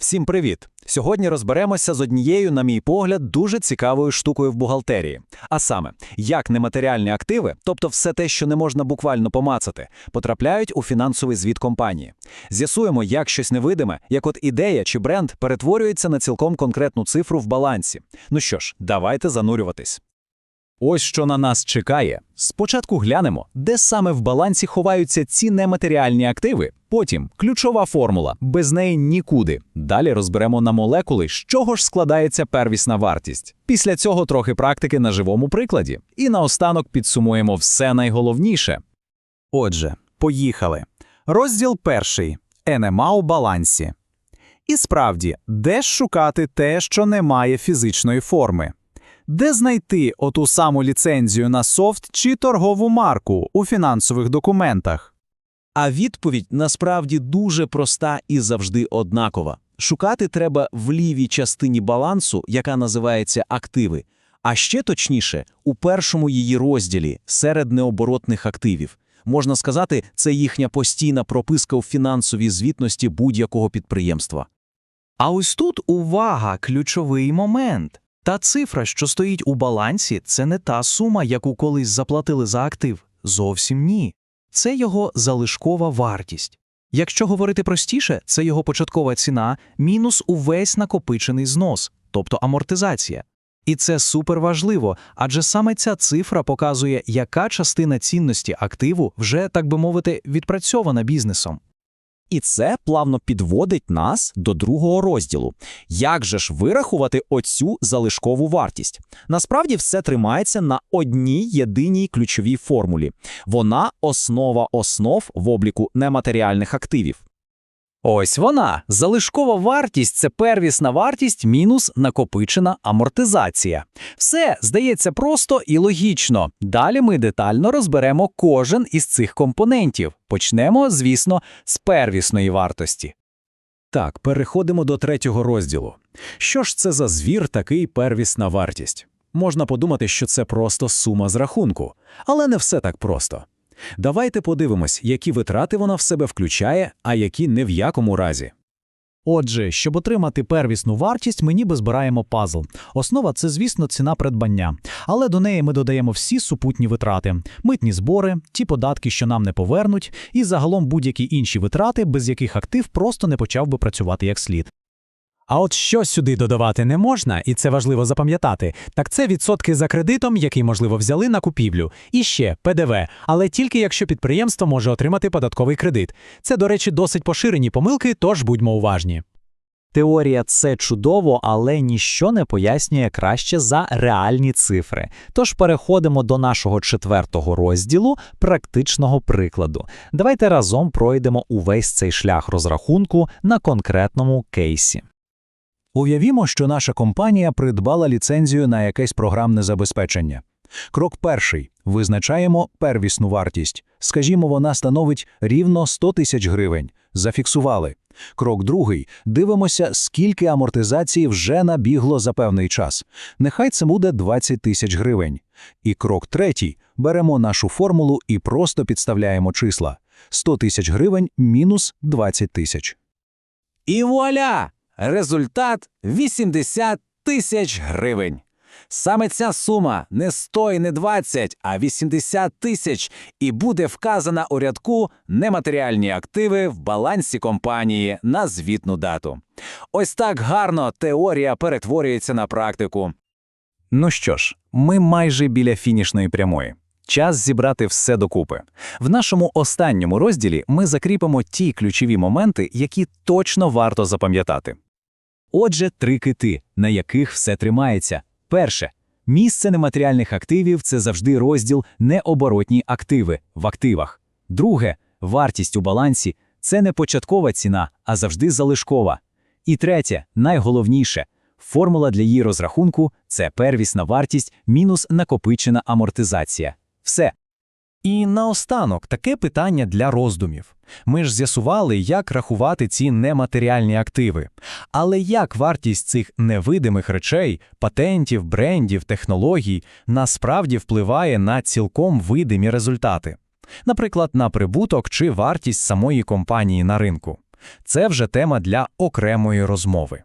Всім привіт! Сьогодні розберемося з однією, на мій погляд, дуже цікавою штукою в бухгалтерії. А саме, як нематеріальні активи, тобто все те, що не можна буквально помацати, потрапляють у фінансовий звіт компанії. З'ясуємо, як щось невидиме, як от ідея чи бренд перетворюється на цілком конкретну цифру в балансі. Ну що ж, давайте занурюватись. Ось що на нас чекає. Спочатку глянемо, де саме в балансі ховаються ці нематеріальні активи. Потім ключова формула, без неї нікуди. Далі розберемо на молекули, з чого ж складається первісна вартість. Після цього трохи практики на живому прикладі. І наостанок підсумуємо все найголовніше. Отже, поїхали. Розділ перший. НМА у балансі. І справді, де ж шукати те, що не має фізичної форми? Де знайти оту саму ліцензію на софт чи торгову марку у фінансових документах? А відповідь насправді дуже проста і завжди однакова. Шукати треба в лівій частині балансу, яка називається активи, а ще точніше, у першому її розділі серед необоротних активів. Можна сказати, це їхня постійна прописка у фінансовій звітності будь-якого підприємства. А ось тут увага, ключовий момент. Та цифра, що стоїть у балансі, це не та сума, яку колись заплатили за актив. Зовсім ні. Це його залишкова вартість. Якщо говорити простіше, це його початкова ціна мінус увесь накопичений знос, тобто амортизація. І це суперважливо, адже саме ця цифра показує, яка частина цінності активу вже, так би мовити, відпрацьована бізнесом. І це плавно підводить нас до другого розділу. Як же ж вирахувати оцю залишкову вартість? Насправді все тримається на одній єдиній ключовій формулі. Вона основа основ в обліку нематеріальних активів. Ось вона. Залишкова вартість це первісна вартість мінус накопичена амортизація. Все здається просто і логічно. Далі ми детально розберемо кожен із цих компонентів. Почнемо, звісно, з первісної вартості. Так, переходимо до третього розділу. Що ж це за звір такий первісна вартість? Можна подумати, що це просто сума з рахунку, але не все так просто. Давайте подивимось, які витрати вона в себе включає, а які не в якому разі. Отже, щоб отримати первісну вартість, ми ніби збираємо пазл. Основа це, звісно, ціна придбання, але до неї ми додаємо всі супутні витрати: митні збори, ті податки, що нам не повернуть, і загалом будь-які інші витрати, без яких актив просто не почав би працювати як слід. А от що сюди додавати не можна, і це важливо запам'ятати, так це відсотки за кредитом, який, можливо, взяли на купівлю, і ще ПДВ, але тільки якщо підприємство може отримати податковий кредит. Це, до речі, досить поширені помилки, тож будьмо уважні. Теорія це чудово, але ніщо не пояснює краще за реальні цифри. Тож переходимо до нашого четвертого розділу практичного прикладу. Давайте разом пройдемо увесь цей шлях розрахунку на конкретному кейсі. Уявімо, що наша компанія придбала ліцензію на якесь програмне забезпечення. Крок перший. Визначаємо первісну вартість. Скажімо, вона становить рівно 100 тисяч гривень. Зафіксували. Крок другий. Дивимося, скільки амортизації вже набігло за певний час. Нехай це буде 20 тисяч гривень. І крок третій. Беремо нашу формулу і просто підставляємо числа. 100 тисяч гривень мінус 20 тисяч. І вуаля! Результат 80 тисяч гривень. Саме ця сума не 100 і не 20, а 80 тисяч і буде вказана у рядку нематеріальні активи в балансі компанії на звітну дату. Ось так гарно теорія перетворюється на практику. Ну що ж, ми майже біля фінішної прямої. Час зібрати все докупи. В нашому останньому розділі ми закріпимо ті ключові моменти, які точно варто запам'ятати. Отже, три кити, на яких все тримається. Перше. Місце нематеріальних активів це завжди розділ необоротні активи в активах. Друге, вартість у балансі це не початкова ціна, а завжди залишкова. І третє, найголовніше, формула для її розрахунку це первісна вартість мінус накопичена амортизація. Все. І наостанок таке питання для роздумів. Ми ж з'ясували, як рахувати ці нематеріальні активи. Але як вартість цих невидимих речей, патентів, брендів, технологій насправді впливає на цілком видимі результати? Наприклад, на прибуток чи вартість самої компанії на ринку. Це вже тема для окремої розмови.